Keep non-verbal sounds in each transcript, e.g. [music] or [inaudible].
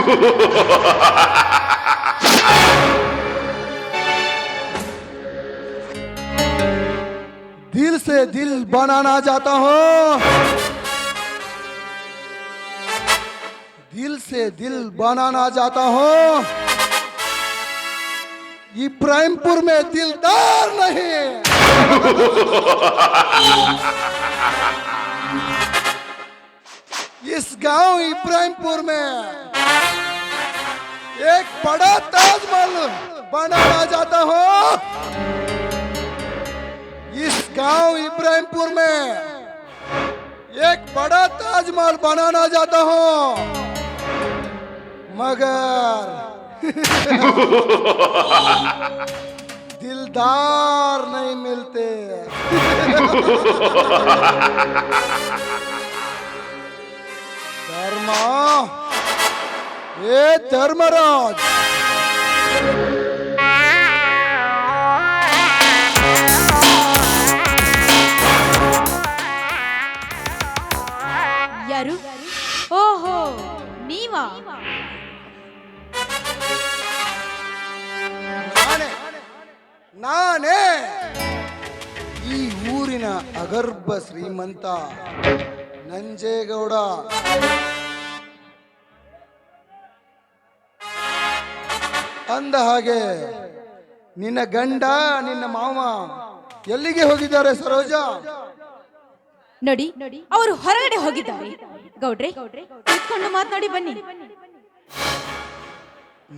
[laughs] दिल से दिल बनाना चाहता हूँ। दिल से दिल बनाना चाहता हूँ। इब्राहिमपुर में दिलदार नहीं [laughs] इस गाँव इब्राहिमपुर में एक बड़ा ताजमहल बनाना चाहता हूँ। इस गाँव इब्राहिमपुर में एक बड़ा ताजमहल बनाना चाहता हूँ। मगर [laughs] दिलदार नहीं मिलते। [laughs] धर्मा ಏ ಧರ್ಮರಾಜ್. ಯಾರು? ಓಹೋ ನೀವಾ? ನಾನೇ ನಾನೇ. ಈ ಊರಿನ ಅಗರ್ಭ ಶ್ರೀಮಂತ ನಂಜೇಗೌಡ. ಅಂದ ಹಾಗೆ ನಿನ್ನ ಗಂಡ ನಿನ್ನ ಮಾವ ಎಲ್ಲಿಗೆ ಹೋಗಿದ್ದಾರೆ ಸರೋಜ? ನೋಡಿ ಅವರು ಹೊರಗಡೆ ಹೋಗಿದ್ದಾರೆ. ಗೌಡ್ರೆ ಕೂತ್ಕೊಂಡು ಮಾತನಾಡಿ ಬನ್ನಿ.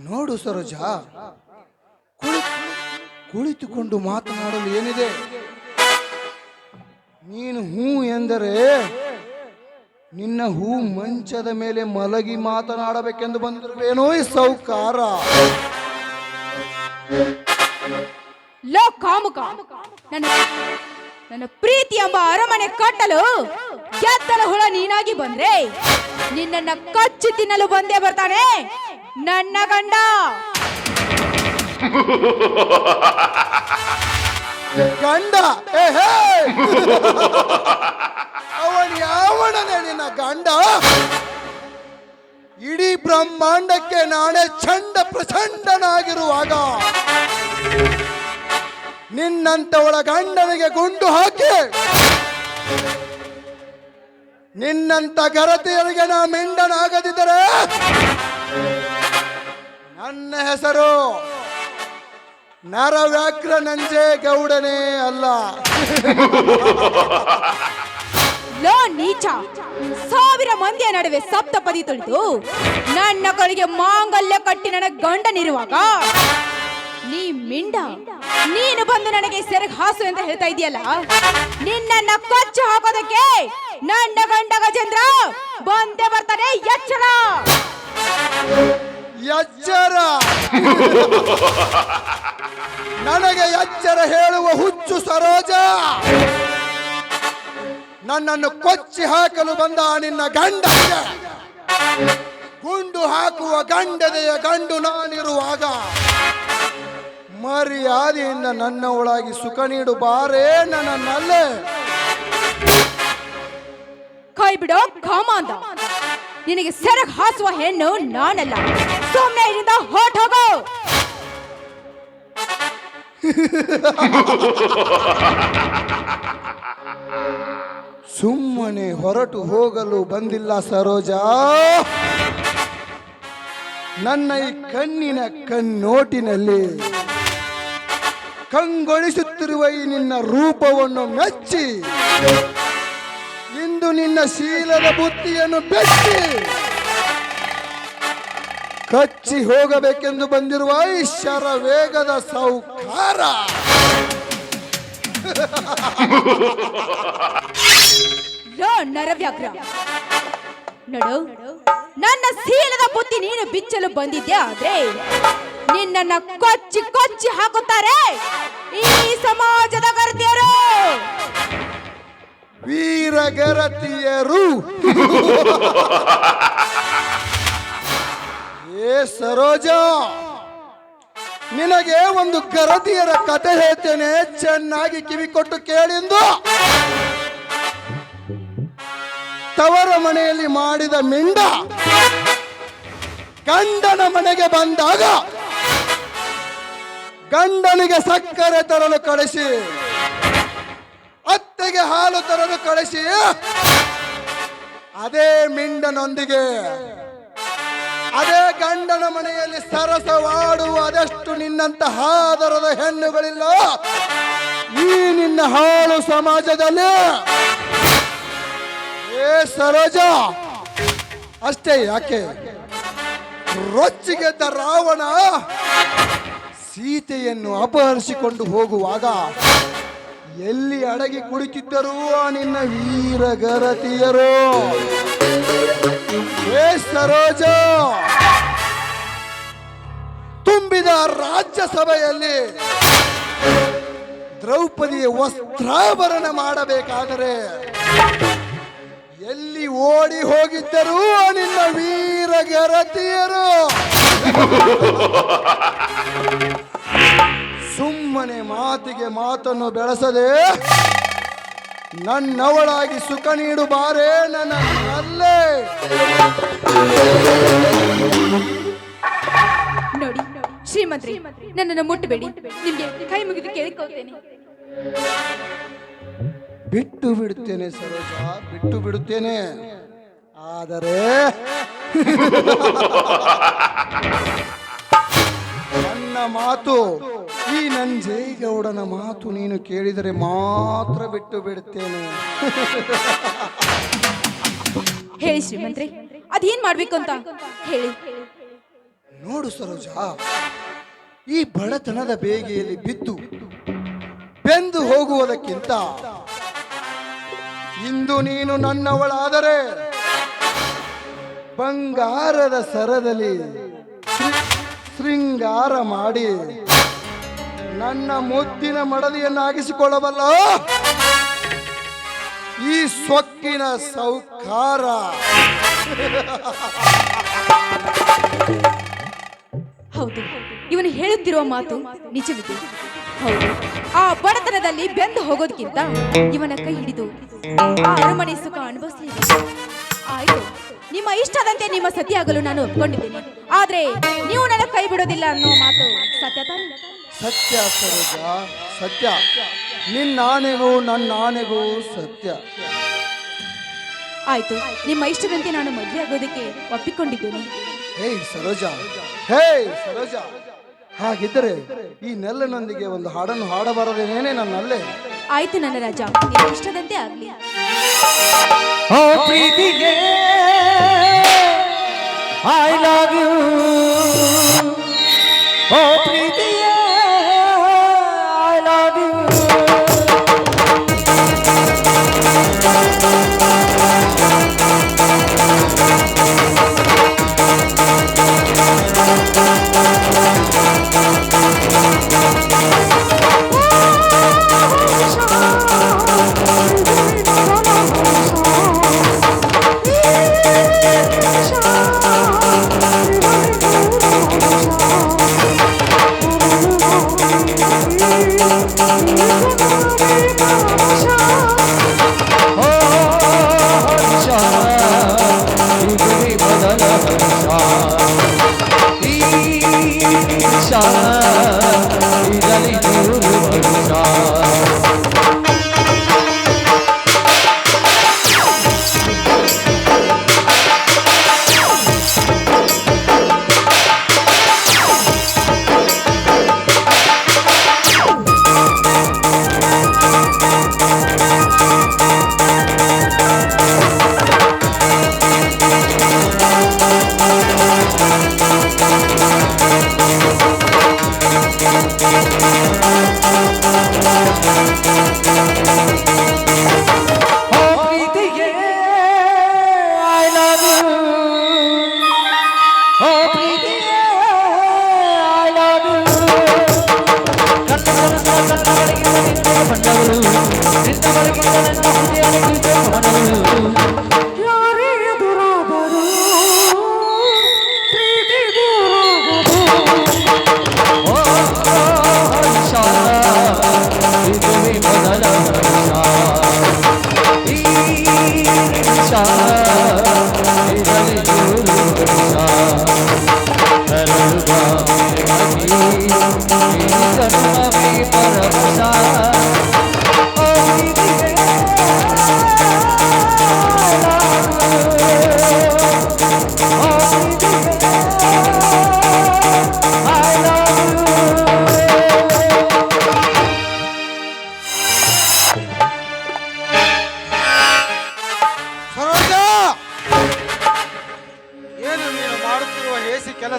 ನೋಡು ಸರೋಜ ಕುಳಿ- ಕುಳಿತುಕೊಂಡು ಮಾತನಾಡಲು ಏನಿದೆ? ನೀನು ಹೂ ಎಂದರೆ ನಿನ್ನ ಹೂ ಮಂಚದ ಮೇಲೆ ಮಲಗಿ ಮಾತನಾಡಬೇಕೆಂದು ಬಂದಿರುವೇನೋ ಈ ಸೌಕಾರ. ಲೋ ಕಾಮುಕ. ನನ್ನ ನನ್ನ ಪ್ರೀತಿ ಎಂಬ ಅರಮನೆ ಕಟ್ಟಲು ಗೆದ್ದಲ ಹುಳ ನೀನಾಗಿ ಬಂದ್ರೆ ನಿನ್ನನ್ನ ಕಚ್ಚಿ ತಿನ್ನಲು ಬಂದೇ ಬರ್ತಾನೆ ನನ್ನ ಗಂಡ. ಗಂಡ! ಅವನ್ ಯಾವಣನೆ ನಿನ್ನ ಗಂಡ? ಇಡೀ ಬ್ರಹ್ಮಾಂಡಕ್ಕೆ ನಾನೇ ಚಂಡ ಪ್ರಚಂಡನಾಗಿರುವಾಗ ನಿನ್ನಂತವಳ ಗಂಡನಿಗೆ ಗುಂಡು ಹಾಕಿ, ನಿನ್ನಂತ ಗರತಿಯರಿಗೆ ನಾ ಮಿಂಡನಾಗದಿದ್ದರೆ ನನ್ನ ಹೆಸರು ನರವ್ಯಾಘ್ರ ನಂಜೆ ಗೌಡನೇ ಅಲ್ಲ. [laughs] ಲೋ ನೀಚ. ಸಾವಿರ ಮಂದಿಯ ನಡುವೆ ಸಪ್ತಪದಿ ತುಳಿದು, ನನ್ನ ಕಡೆಗೆ ಮಾಂಗಲ್ಯ ಕಟ್ಟಿ ನನ್ನ ಗಂಡನಿರುವಾಗ ನೀ ಮಿಂಡ. ನೀನು ಬಂದು ನನಗೆ ಸೆರಗ್ ಹಾಸು ಅಂತ ಹೇಳ್ತಾ ಇದೆಯಲ್ಲ? ನಿನ್ನ ಕೊಚ್ಚು ಹಾಕೋದಕ್ಕೆ ನನ್ನ ಗಂಡ ಗಜೇಂದ್ರ ಬಂದೆ ಬರ್ತಾನೆ, ಎಚ್ಚರ. ಎಚ್ಚರ. ನನಗೆ ಎಚ್ಚರ ಹೇಳುವ ಹುಚ್ಚು ಸರೋಜ. ನನ್ನನ್ನು ಕೊಚ್ಚಿ ಹಾಕಲು ಬಂದ ನಿನ್ನ ಗಂಡ ಗುಂಡು ಹಾಕುವ ಗಂಡದೆಯ ಗಂಡು ನಾನಿರುವಾಗ ಮರ್ಯಾದೆಯಿಂದ ನನ್ನ ಒಳಗೆ ಸುಖ ನೀಡು ಬಾರೇ ನನ್ನಲ್ಲೇ ಕೈ ಬಿಡೋ ಕಾಮಾಂದ ನಿನಗೆ ಸೆರಗ್ ಹಾಸುವ ಹೆಣ್ಣು ನಾನಲ್ಲ. ಸುಮ್ಮನೆ ಇಲ್ಲಿಂದ ಹೊರಟು ಹೋಗು. [laughs] ಸುಮ್ಮನೆ ಹೊರಟು ಹೋಗಲು ಬಂದಿಲ್ಲ ಸರೋಜ. ನನ್ನ ಈ ಕಣ್ಣಿನ ಕಣ್ಣೋಟಿನಲ್ಲಿ ಕಂಗೊಳಿಸುತ್ತಿರುವ ಈ ನಿನ್ನ ರೂಪವನ್ನು ಮೆಚ್ಚಿ, ಇಂದು ನಿನ್ನ ಶೀಲದ ಬುತ್ತಿಯನ್ನು ಬೆಚ್ಚಿ, ಕಚ್ಚಿ ಹೋಗಬೇಕೆಂದು ಬಂದಿರುವ ಐಶ್ವರ ವೇಗದ ಸೌಕಾರ [laughs] ನರವ್ಯಾಘ್ರ. ನಡು, ನನ್ನ ಶೀಲದ ಬುದ್ಧಿ ನೀನು ಬಿಚ್ಚಲು ಬಂದಿದ್ದೆ ಆದ್ರೆ ನಿನ್ನನ್ನ ಕೊಚ್ಚಿ ಕೊಚ್ಚಿ ಹಾಕುತ್ತಾರೆ ಈ ಸಮಾಜದ ಗರ್ತಿಯರು. ವೀರಗರತಿಯರು ಏ ಸರೋಜ, ನಿನಗೆ ಒಂದು ಗರತಿಯರ ಕತೆ ಹೇಳ್ತೇನೆ. ಚೆನ್ನಾಗಿ ಕಿವಿ ಕೊಟ್ಟು ಕೇಳಿಂದು. ತವರ ಮನೆಯಲ್ಲಿ ಮಾಡಿದ ಮಿಂಡ ಗಂಡನ ಮನೆಗೆ ಬಂದಾಗ ಗಂಡನಿಗೆ ಸಕ್ಕರೆ ತರಲು ಕಳಿಸಿ, ಅತ್ತೆಗೆ ಹಾಲು ತರಲು ಕಳಿಸಿ, ಅದೇ ಮಿಂಡನೊಂದಿಗೆ, ಅದೇ ಗಂಡನ ಮನೆಯಲ್ಲಿ ಸರಸವಾಡುವ ಅದೆಷ್ಟು ನಿನ್ನಂತಹ ಆದರದ ಹೆಣ್ಣುಗಳಿಲ್ಲ. ಈ ನಿನ್ನ ಹಾಳು ಸಮಾಜದಲ್ಲಿ ಏ, ಸರೋಜ! ಅಷ್ಟೇ ಯಾಕೆ? ರೊಚ್ಚಿಗೆದ್ದ ರಾವಣ ಸೀತೆಯನ್ನು ಅಪಹರಿಸಿಕೊಂಡು ಹೋಗುವಾಗ ಎಲ್ಲಿ ಅಡಗಿ ಕುಳಿತಿದ್ದರೂ ನಿನ್ನ ವೀರಗರತಿಯರು. ಏ, ಸರೋಜ! ತುಂಬಿದ ರಾಜ್ಯಸಭೆಯಲ್ಲಿ ದ್ರೌಪದಿಯ ವಸ್ತ್ರಾಭರಣ ಮಾಡಬೇಕಾದರೆ ಎಲ್ಲಿ ಓಡಿ ಹೋಗಿದ್ದರೂ ನಿನ್ನ ವೀರ ಗೆರತಿಯರು ಸುಮ್ಮನೆ ಮಾತಿಗೆ ಮಾತನ್ನು ಬೆಳೆಸದೆ ನನ್ನವಳಾಗಿ ಸುಖ ನೀಡು ಬಾರೆ ನನ್ನ ನೋಡಿ, ಶ್ರೀಮಂತ್ರಿ, ನನ್ನನ್ನು ಮುಟ್ಟಬೇಡಿ. ನಿಮಗೆ ಕೈ ಮುಗಿದು ಕೇಳಿಕೊಳ್ತೇನೆ. ಬಿಟ್ಟು ಬಿಡುತ್ತೇನೆ ಸರೋಜ ಬಿಟ್ಟು ಬಿಡುತ್ತೇನೆ. ಆದರೆ ನನ್ನ ಮಾತು ಈ ನಂಜೇಗೌಡನ ಮಾತು ನೀನು ಕೇಳಿದರೆ ಮಾತ್ರ ಬಿಟ್ಟು ಬಿಡುತ್ತೇನೆ. ಹೇಳಿ ಶ್ರೀಮಂತ್ರಿ ಅದೇನ್ ಮಾಡ್ಬೇಕು ಅಂತ? ಹೇಳಿ. ನೋಡು ಸರೋಜ ಈ ಬಡತನದ ಬೇಗೆಯಲ್ಲಿ ಬಿದ್ದು ಬೆಂದು ಹೋಗುವುದಕ್ಕಿಂತ ಇಂದು ನೀನು ನನ್ನವಳಾದರೆ ಬಂಗಾರದ ಸರದಲ್ಲಿ ಶೃಂಗಾರ ಮಾಡಿ ನನ್ನ ಮುದ್ದಿನ ಮಡದಿಯನ್ನಾಗಿಸಿಕೊಳ್ಳಬಲ್ಲ ಈ ಸೊಕ್ಕಿನ ಸೌಕಾರ. ಹೌದು, ಇವನು ಹೇಳುತ್ತಿರುವ ಮಾತು ನಿಜವಿದೆ. ಹೌದು. ಆ ಬಡತನದಲ್ಲಿ ಬೆಂದು ಹೋಗೋದಕ್ಕಿಂತ ಇವನ ಕೈ ಹಿಡಿದು ಆ ಅರಮನೆ ಸುಖ ಅನುಭವಿಸಲಿ ಆಯ್ತು. ನಿಮ್ಮ ಇಷ್ಟದಂತೆ ನಿಮ್ಮ ಸತಿಯಾಗಲು ನಾನು ಒಪ್ಕೊಂಡಿದ್ದೇನೆ. ಆದ್ರೆ ನೀವು ನನ್ನ ಕೈ ಬಿಡೋದಿಲ್ಲ ಅನ್ನೋ ಮಾತು ಸತ್ಯ ತಾನೇ? ಸತ್ಯ ಸರೋಜ ಸತ್ಯ. ನಿನ್ನ ಆನೆಗೂ ನನ್ನ ಆನೆಗೂ ಸತ್ಯ. ಆಯ್ತು. ನಿಮ್ಮ ಇಷ್ಟದಂತೆ ನಾನು ಮದುವೆ ಆಗೋದಕ್ಕೆ ಒಪ್ಪಿಕೊಂಡಿದ್ದೇನೆ. ಹೇಯ್ ಸರೋಜ. ಹೇ ಸರೋಜ. ಹಾಗಿದ್ದರೆ ಈ ನೆಲ್ಲನೊಂದಿಗೆ ಒಂದು ಹಾಡನ್ನು ಹಾಡಬಾರದೇನೇನೆ ನನ್ನಲ್ಲೇ? ಆಯ್ತು ನನ್ನ ರಾಜ ಇಷ್ಟದಂತೆ ಆಗ್ಲಿ. ಓ ಪ್ರೀತಿಗೆ ಐ ಲವ್ ಯು ಓ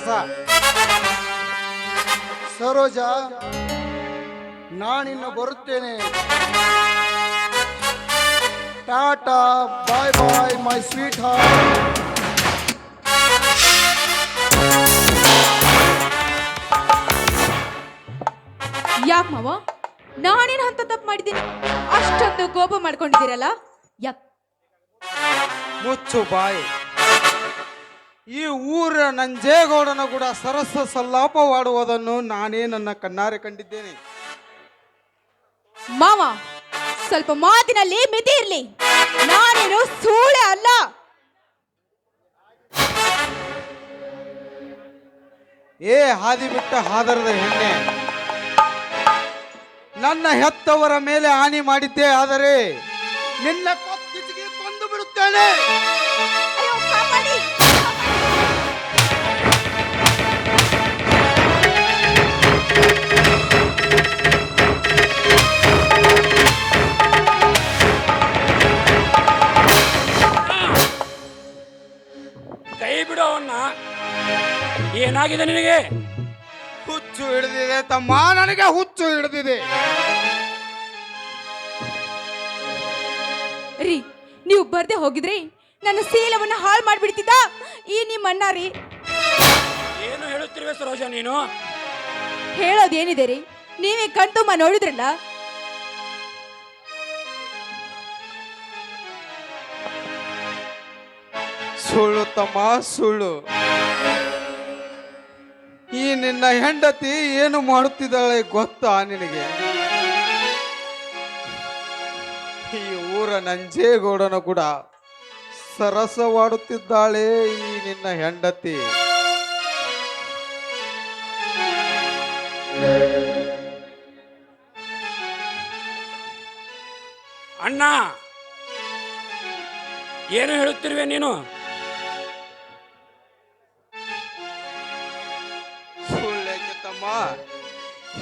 ಕೆಲಸ ಸರೋಜ ನಾನಿನ್ನು ಬರುತ್ತೇನೆ. Tata bye bye my sweetheart ಯಾಕೆ ಮಾವ? ನಾನೇನು ಅಂತ ತಪ್ಪು ಮಾಡಿದ್ದೀನಿ? ಅಷ್ಟೊಂದು ಕೋಪ ಮಾಡ್ಕೊಂಡಿದ್ದೀರಲ್ಲ? ಯಾಕೆ? ಮುಚ್ಚು ಬಾಯಿ. ಈ ಊರ ನಂಜೇಗೌಡನ ಕೂಡ ಸರಸ ಸಲ್ಲಾಪವಾಡುವುದನ್ನು ನಾನೇ ನನ್ನ ಕಣ್ಣಾರೆ ಕಂಡಿದ್ದೇನೆ. ಮಾವ ಸ್ವಲ್ಪ ಮಾತಿನಲ್ಲಿ ಮಿತಿ ಇರ್ಲಿ. ನಾನೇನು ಸೂಳೆ ಅಲ್ಲ. ಏ ಹಾದಿ ಬಿಟ್ಟ ಹಾದರದ ಹೆಣ್ಣೆ ನನ್ನ ಹೆತ್ತವರ ಮೇಲೆ ಹಾನಿ ಮಾಡಿದ್ದೆ ಆದರೆ ನಿನ್ನ ಕೊಂದು ಬಿಡುತ್ತೇನೆ. ಏನಾಗಿದೆ ನಿನಗೆ? ಹುಚ್ಚು ಹಿಡಿದಿದೆ ತಮ್ಮ. ನನಗೆ ಹುಚ್ಚು ಹಿಡಿದಿದೆ. ರೀ ನೀವು ಬರ್ದೆ ಹೋಗಿದ್ರಿ? ನನ್ನ ಶೀಲವನ್ನ ಹಾಳು ಮಾಡಿಬಿಡ್ತಿದ್ದ? ಈ ನಿಮ್ಮ ಅಣ್ಣ ರೀ. ಏನು ಹೇಳುತ್ತಿರುವೆ ಸರೋಜ ನೀನು? ಹೇಳೋದೇನಿದೆ ರೀ? ನೀವೇ ಕಣ್ತುಂಬ ನೋಡಿದ್ರಲ್ಲ? ಸುಳ್ಳು ತಮ್ಮ ಸುಳ್ಳು. ಈ ನಿನ್ನ ಹೆಂಡತಿ ಏನು ಮಾಡುತ್ತಿದ್ದಾಳೆ ಗೊತ್ತಾ ನಿನಗೆ? ಈ ಊರ ನಂಜೇಗೌಡನ ಕೂಡ ಸರಸವಾಡುತ್ತಿದ್ದಾಳೆ ಈ ನಿನ್ನ ಹೆಂಡತಿ. ಅಣ್ಣ, ಏನು ಹೇಳುತ್ತಿರುವೆ ನೀನು?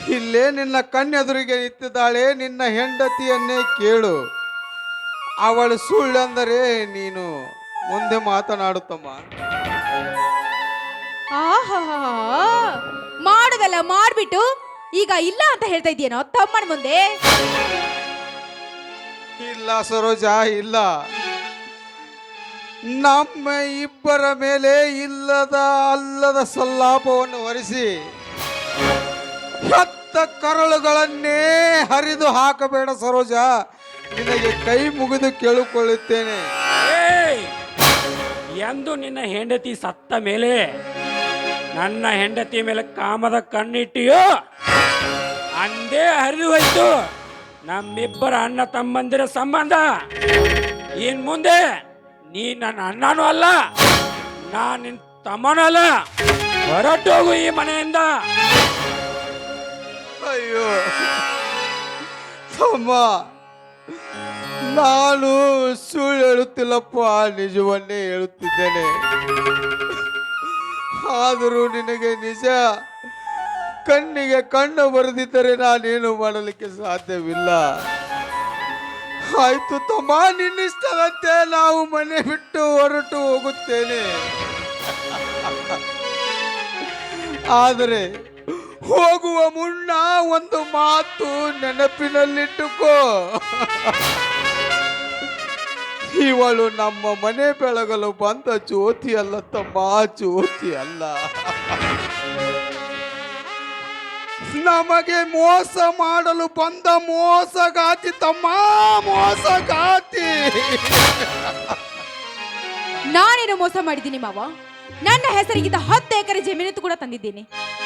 ಇಲ್ಲೇ ನಿನ್ನ ಕಣ್ಣೆದುರಿಗೆ ಇತ್ತಿದ್ದಾಳೆ ನಿನ್ನ ಹೆಂಡತಿಯನ್ನೇ ಕೇಳು. ಅವಳು ಸುಳ್ಳೆಂದರೆ ನೀನು ಮುಂದೆ ಮಾತನಾಡುತ್ತಮ್ಮ. ಮಾಡುದಲ್ಲ ಮಾಡ್ಬಿಟ್ಟು ಈಗ ಇಲ್ಲ ಅಂತ ಹೇಳ್ತಾ ಇದೆಯೇನೋ ತಮ್ಮನ ಮುಂದೆ? ಇಲ್ಲ ಸರೋಜ ಇಲ್ಲ. ನಮ್ಮ ಇಬ್ಬರ ಮೇಲೆ ಇಲ್ಲದ ಅಲ್ಲದ ಸಲ್ಲಾಪವನ್ನು ಹೊರಿಸಿ ಹತ್ತ ಕರಳುಗಳನ್ನೇ ಹರಿದು ಹಾಕಬೇಡ ಸರೋಜ. ನಿನಗೆ ಕೈ ಮುಗಿದು ಕೇಳಿಕೊಳ್ಳುತ್ತೇನೆ! ಎಂದು ನಿನ್ನ ಹೆಂಡತಿ ಸತ್ತ ಮೇಲೆ, ನನ್ನ ಹೆಂಡತಿ ಮೇಲೆ ಕಾಮದ ಕಣ್ಣಿಟ್ಟಿಯೋ, ಅಂದೇ ಹರಿದು ಹೋಯ್ತು. ನಮ್ಮಿಬ್ಬರ ಅಣ್ಣ ತಮ್ಮಂದಿರ ಸಂಬಂಧ. ಇನ್ ಮುಂದೆ ನೀ ನನ್ನ ಅಣ್ಣನೂ ಅಲ್ಲ, ನಾ ನಿನ್ ತಮ್ಮನೂ ಅಲ್ಲ. ಹೊರಟೋಗು ಈ ಮನೆಯಿಂದ. ಅಯ್ಯೋ. ತಮ್ಮ, ನಾನು ಸುಳ್ಳು ಹೇಳುತ್ತಿಲ್ಲಪ್ಪ, ನಿಜವನ್ನೇ ಹೇಳುತ್ತಿದ್ದೇನೆ. ಆದರೂ ನಿನಗೆ ನಿಜ, ಕಣ್ಣಿಗೆ ಕಣ್ಣು ಬರೆದಿದ್ದರೆ ನಾನೇನು ಮಾಡಲಿಕ್ಕೆ ಸಾಧ್ಯವಿಲ್ಲ. ಆಯ್ತು ತಮ್ಮ, ನಿನ್ನಿಷ್ಟದಂತೆ ನಾವು ಮನೆ ಬಿಟ್ಟು ಹೊರಟು ಹೋಗುತ್ತೇನೆ. ಆದರೆ ಹೋಗುವ ಮುನ್ನ ಒಂದು ಮಾತು ನೆನಪಿನಲ್ಲಿಟ್ಟುಕೋ. ಇವಳು ನಮ್ಮ ಮನೆ ಬೆಳಗಲು ಬಂದ ಜ್ಯೋತಿ ಅಲ್ಲ ತಮ್ಮ ಜ್ಯೋತಿ ಅಲ್ಲ ನಮಗೆ ಮೋಸ ಮಾಡಲು ಬಂದ ಮೋಸಗಾತಿ, ತಮ್ಮ ಮೋಸಗಾತಿ. ನಾನೇನು ಮೋಸ ಮಾಡಿದ್ದೀನಿ ಮಾವ? ನನ್ನ ಹೆಸರಿಗಿದ್ದ ಹತ್ತು ಎಕರೆ ಜಮೀನು ಕೂಡ ತಂದಿದ್ದೀನಿ.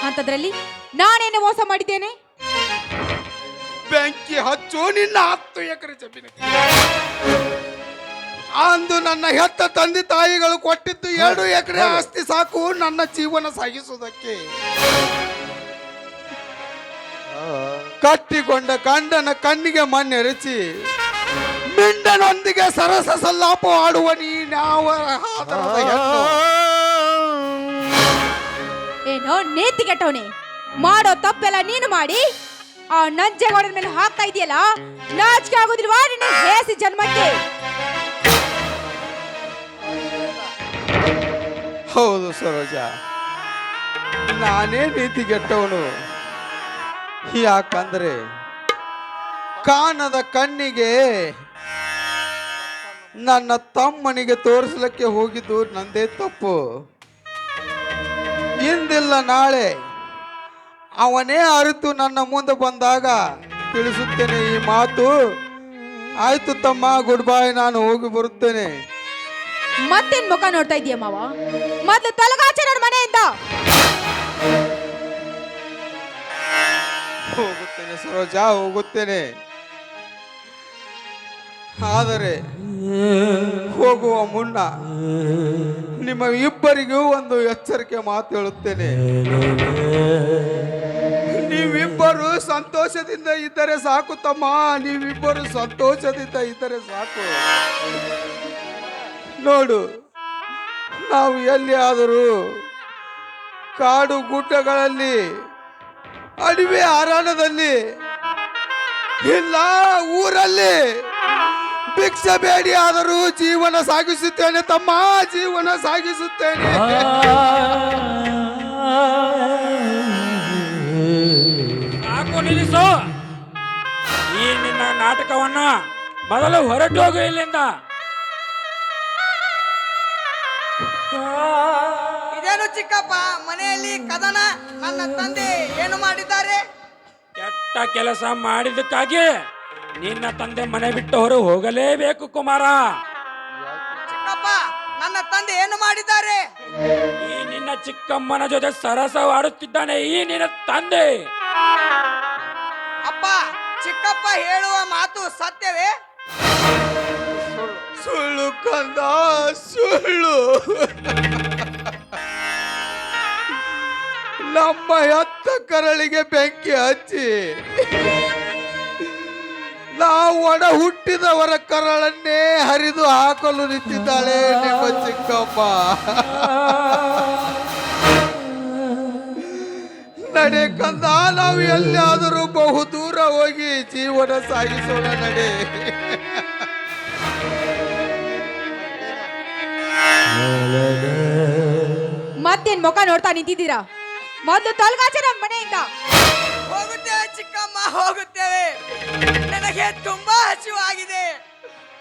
ಅಂತದ್ರಲ್ಲಿ ನಾನೇನು ಮೋಸ ಮಾಡಿದ್ದೇನೆ? ಬೆಂಕಿ ಹಚ್ಚು ನಿನ್ನ ಹತ್ತು ಎಕರೆ ಜಮೀನು ಅಂದು ನನ್ನ ಹೆತ್ತ ತಂದೆ ತಾಯಿಗಳು ಕೊಟ್ಟಿದ್ದು ಎರಡು ಎಕರೆ ಆಸ್ತಿ ಸಾಕು ನನ್ನ ಜೀವನ ಸಾಗಿಸುವುದಕ್ಕೆ. ಕಟ್ಟಿಕೊಂಡ ಗಂಡನ ಕಣ್ಣಿಗೆ ಮಣ್ಣೆರಚಿ ಮಿಂಡನೊಂದಿಗೆ ಸರಸ ಸಲ್ಲಾಪ ಆಡುವ ನೀ? ಏನೋ ನೀತಿ ಕೆಟ್ಟವನೆ. ಮಾಡೋ ತಪ್ಪೆಲ್ಲ ನೀನು ಮಾಡಿ. ಆ ನಂಜೆಗೌಡನ ಮೇಲೆ ಹಾಕ್ತಾ ಇದೆಯಲ್ಲ, ನಾಚಿಕೆ ಆಗೋದಿಲ್ವಾ ನಿನ್ನ ಹೇಸಿ ಜನ್ಮಕ್ಕೆ? ಹೌದು ಸರೋಜ. ನಾನೇ ನೀತಿ ಕೆಟ್ಟವನು. ಯಾಕಂದ್ರೆ ಕಾಣದ ಕಣ್ಣಿಗೆ ನನ್ನ ತಮ್ಮನಿಗೆ ತೋರಿಸಲಿಕ್ಕೆ ಹೋಗಿದ್ದು ನಂದೇ ತಪ್ಪು. ಇಂದಿಲ್ಲ ನಾಳೆ. ಅವನೇ ಅರಿತು ನನ್ನ ಮುಂದೆ ಬಂದಾಗ ತಿಳಿಸುತ್ತೇನೆ ಈ ಮಾತು. ಆಯ್ತು ತಮ್ಮ ಗುಡ್ ಬಾಯ್ ನಾನು ಹೋಗಿ ಬರುತ್ತೇನೆ. ಮತ್ತೆ ಮುಖ ನೋಡ್ತಾ ಇದೀಯ ಮಾವ? ಮತ್ತೆ ತೊಲಗಾಚೆ ನನ್ನ ಮನೆಯಿಂದ. ಹೋಗುತ್ತೇನೆ ಸರೋಜ ಹೋಗುತ್ತೇನೆ. ಆದರೆ ಹೋಗುವ ಮುನ್ನ ನಿಮ್ಮ ಇಬ್ಬರಿಗೂ ಒಂದು ಎಚ್ಚರಿಕೆ ಮಾತು ಹೇಳುತ್ತೇನೆ. ನೀವಿಬ್ಬರು ಸಂತೋಷದಿಂದ ಇದ್ದರೆ ಸಾಕು ತಮ್ಮ, ನೀವಿಬ್ಬರು ಸಂತೋಷದಿಂದ ಇದ್ದರೆ ಸಾಕು. ನೋಡು, ನಾವು ಎಲ್ಲಿಯಾದರೂ ಕಾಡು ಗುಡ್ಡಗಳಲ್ಲಿ ಅಡವಿ ಆರಾಣದಲ್ಲಿ ಇಲ್ಲ ಊರಲ್ಲಿ ಭಿಕ್ಷೆ ಬೇಡಿ ಆದರೂ ಜೀವನ ಸಾಗಿಸುತ್ತೇನೆ ತಮ್ಮ ಜೀವನ ಸಾಗಿಸುತ್ತೇನೆ. ಸಾಕು ನಿಲ್ಲಿಸು. ಈ ನಿನ್ನ ನಾಟಕವನ್ನ ಮೊದಲು ಹೊರಟು ಹೋಗು ಇಲ್ಲಿಂದ. ಇದೇನು ಚಿಕ್ಕಪ್ಪ? ಮನೆಯಲ್ಲಿ ಕದನ ನನ್ನ ತಂದೆ ಏನು ಮಾಡಿದ್ದಾರೆ? ಕೆಟ್ಟ ಕೆಲಸ ಮಾಡಿದ್ದಕ್ಕಾಗಿ ನಿನ್ನ ತಂದೆ ಮನೆ ಬಿಟ್ಟು ಹೊರ ಹೋಗಲೇಬೇಕು ಕುಮಾರ. ಚಿಕ್ಕಪ್ಪ ನನ್ನ ತಂದೆ ಏನು ಮಾಡಿದ್ದಾರೆ? ಈ ನಿನ್ನ ಚಿಕ್ಕಮ್ಮನ ಜೊತೆ ಸರಸವಾಡುತ್ತಿದ್ದಾನೆ ಈ ನಿನ್ನ ತಂದೆ. ಅಪ್ಪ ಚಿಕ್ಕಪ್ಪ ಹೇಳುವ ಮಾತು ಸತ್ಯವೇ? ಸುಳ್ಳು ಕಂದ ಸುಳ್ಳು. ನಮ್ಮ ಎತ್ತ ಕರಳಿಗೆ ಬೆಂಕಿ ಹಚ್ಚಿ. ನಾವು ಒಡ ಹುಟ್ಟಿದವರ ಕರಳನ್ನೇ ಹರಿದು ಹಾಕಲು ನಿಂತಿದ್ದಾಳೆ ನಿಮ್ಮ ಚಿಕ್ಕಪ್ಪ. ನಡೆ ಕಂದ ನಾವು ಎಲ್ಲಿಯಾದರೂ ಬಹು ದೂರ ಹೋಗಿ ಜೀವನ ಸಾಗಿಸೋಣ ನಡೆ. ಮತ್ತೇನ್ ಮುಖ ನೋಡ್ತಾ ನಿಂತಿದ್ದೀರಾ? ಮೊದಲು ತೊಲಗಾಚೆ ನಮ್ಮ ಮನೆಯಿಂದ. ಹೋಗುತ್ತೇವೆ ಚಿಕ್ಕಮ್ಮ ಹೋಗುತ್ತೇವೆ. ನನಗೆ ತುಂಬಾ ಹಸಿವಾಗಿದೆ.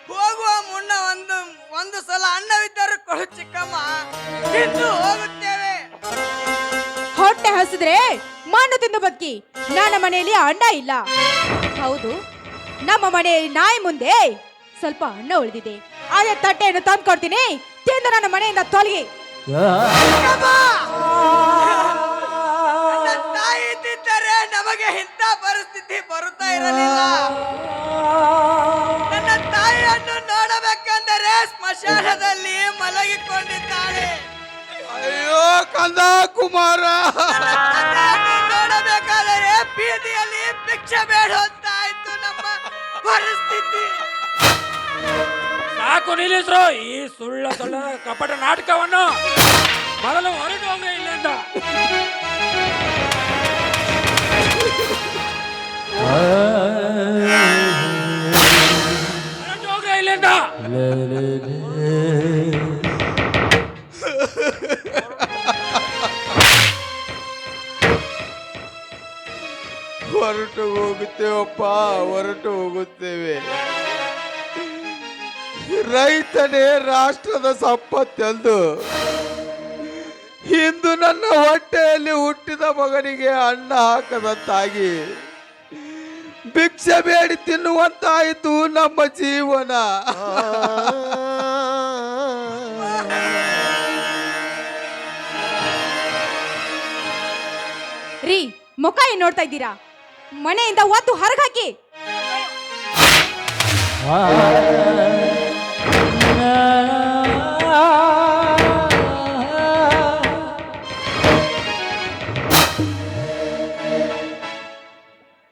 ಹೋಗುವ ಮುನ್ನ ಒಂದು ಒಂದು ಸಲ ಅನ್ನವಿದ್ದರೂ ಕೊಡು ಚಿಕ್ಕಮ್ಮ. ತಿಂದು ಹೋಗುತ್ತೇವೆ. ಹೊಟ್ಟೆ ಹಸಿದ್ರೆ ಮಣ್ಣು ತಿಂದು ಬದುಕಿ. ನನ್ನ ಮನೆಯಲ್ಲಿ ಅಣ್ಣ ಇಲ್ಲ. ಹೌದು ನಮ್ಮ ಮನೆಯಲ್ಲಿ ನಾಯಿ ಮುಂದೆ ಸ್ವಲ್ಪ ಅಣ್ಣ ಉಳಿದಿದೆ. ಅದೇ ತಟ್ಟೆಯನ್ನು ತಂದ್ಕೊಡ್ತೀನಿ. ತಿಂದು ನನ್ನ ಮನೆಯಿಂದ ತೊಲಗಿ. ನಮಗೆ ಇಂಥ ಪರಿಸ್ಥಿತಿ ಬರುತ್ತಾ ಇರಲಿಲ್ಲ. ನನ್ನ ತಾಯಿಯನ್ನು ನೋಡಬೇಕೆಂದರೆ ಸ್ಮಶಾನದಲ್ಲಿ ಮಲಗಿಕೊಂಡಿದ್ದಾಳೆ. ಅಯ್ಯೋ ಕಂದ ಕುಮಾರ ನೋಡಬೇಕಾದರೆ ಬೀದಿಯಲ್ಲಿ ಭಿಕ್ಷೆ ಬೇಡುವಂತಾಯ್ತು ನಮ್ಮ ಪರಿಸ್ಥಿತಿ. ಸಾಕು ನಿಲ್ಲಿಸ್ರು ಈ ಸುಳ್ಳ ಸುಳ್ಳ ಕಪಟ ನಾಟಕವನ್ನು ಮೊದಲು ಹೊರಟು ಹೋಗ ಇಲ್ಲಿಂದ ಹೊರಟು ಹೋಗುತ್ತೇವಪ್ಪ ಹೊರಟು ಹೋಗುತ್ತೇವೆ. ರೈತನೇ ರಾಷ್ಟ್ರದ ಸಂಪತ್ತೆಂದು ಇಂದು ನನ್ನ ಹೊಟ್ಟೆಯಲ್ಲಿ ಹುಟ್ಟಿದ ಮಗನಿಗೆ ಅನ್ನ ಹಾಕದಂತಾಗಿ ಭಿಕ್ಷೆ ಬೇಡಿ ತಿನ್ನುವಂತಾಯಿತು ನಮ್ಮ ಜೀವನ. ರೀ ಮುಖ ಏನ್ ನೋಡ್ತಾ ಇದ್ದೀರಾ? ಮನೆಯಿಂದ ಒತ್ತು ಹೊರಗೆ ಹಾಕಿ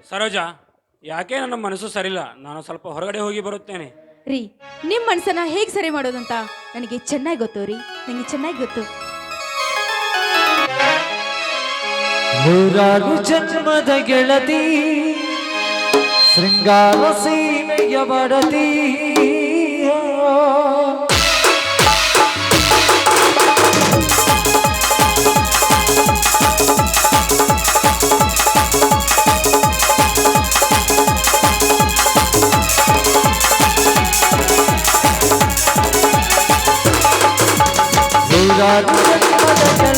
ಸರೋಜಾ ಯಾಕೆ ನನ್ನ ಮನಸ್ಸು ಸರಿಲ್ಲ ನಾನು ಸ್ವಲ್ಪ ಹೊರಗಡೆ ಹೋಗಿ ಬರುತ್ತೇನೆ. ರೀ ನಿಮ್ಮ ಮನಸ್ಸನ್ನ ಹೇಗೆ ಸರಿ ಮಾಡೋದಂತ ನನಗೆ ಚೆನ್ನಾಗಿ ಗೊತ್ತು ರೀ. ನನಗೆ ಚೆನ್ನಾಗಿ ಗೊತ್ತು. ನೂರಾರು ಜನ್ಮದ ಗೆಳತಿ ಶೃಂಗಾರ ಸೀಮೆಯ ಬಡತಿ আমার